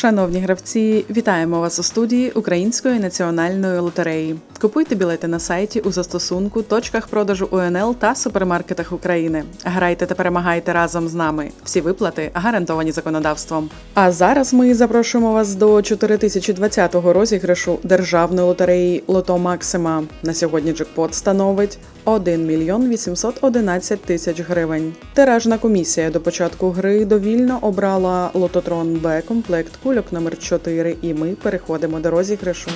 Шановні гравці, вітаємо вас у студії Української національної лотереї. Купуйте білети на сайті у застосунку, точках продажу УНЛ та супермаркетах України. Грайте та перемагайте разом з нами. Всі виплати гарантовані законодавством. А зараз ми запрошуємо вас до 4020-го розіграшу державної лотереї Лото Максима. На сьогодні джекпот становить 1 мільйон 811 тисяч гривень. Тиражна комісія до початку гри довільно обрала лототрон Б комплект кульок номер 4 і ми переходимо до розіграшу.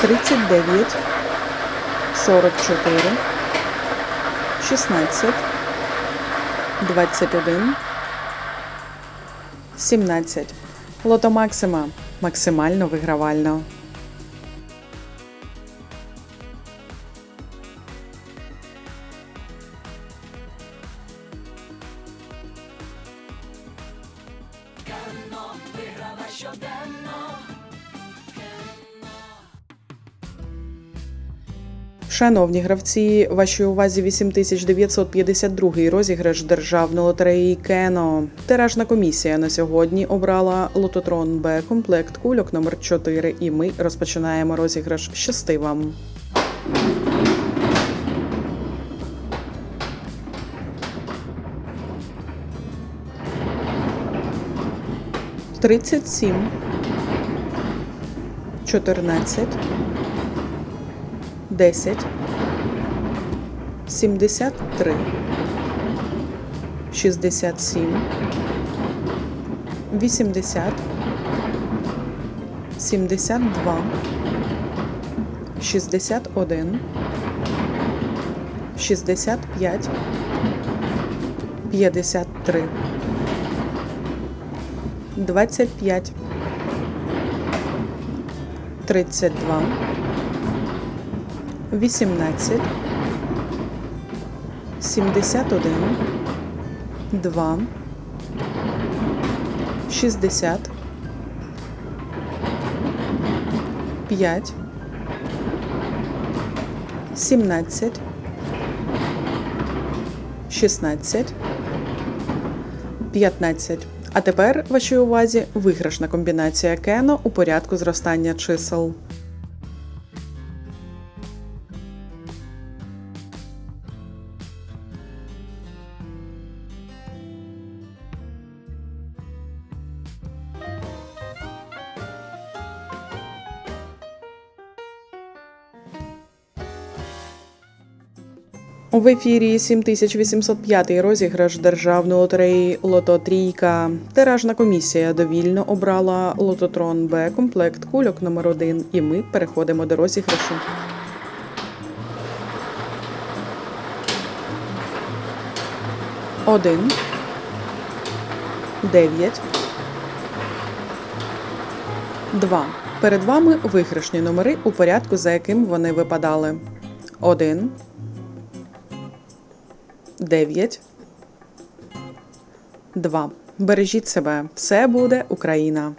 Тридцять дев'ять, сорок чотири, шістнадцять, двадцять один, сімнадцять. Лото Максима максимально вигравально. Шановні гравці, вашій увазі 8952 розіграш державної лотереї Кено. Тиражна комісія на сьогодні обрала лототрон Б комплект кульок номер 4 і ми розпочинаємо розіграш. Щасти вам! Тридцять сім, чотирнадцять. 10, 73, 67, 80, 72, 61, 65, 53, 25, 32, 18, 71, 2, 60, 5, 17, 16, 15. А тепер вашій увазі виграшна комбінація Кено у порядку зростання чисел. В ефірі 7805 розіграш державної лотереї Лото Трійка. Тиражна комісія довільно обрала лототрон Б комплект кульок номер 1 і ми переходимо до розіграшу. Один. Дев'ять. Два. Перед вами виграшні номери у порядку, за яким вони випадали. Один. 9, 2. Бережіть себе. Все буде Україна.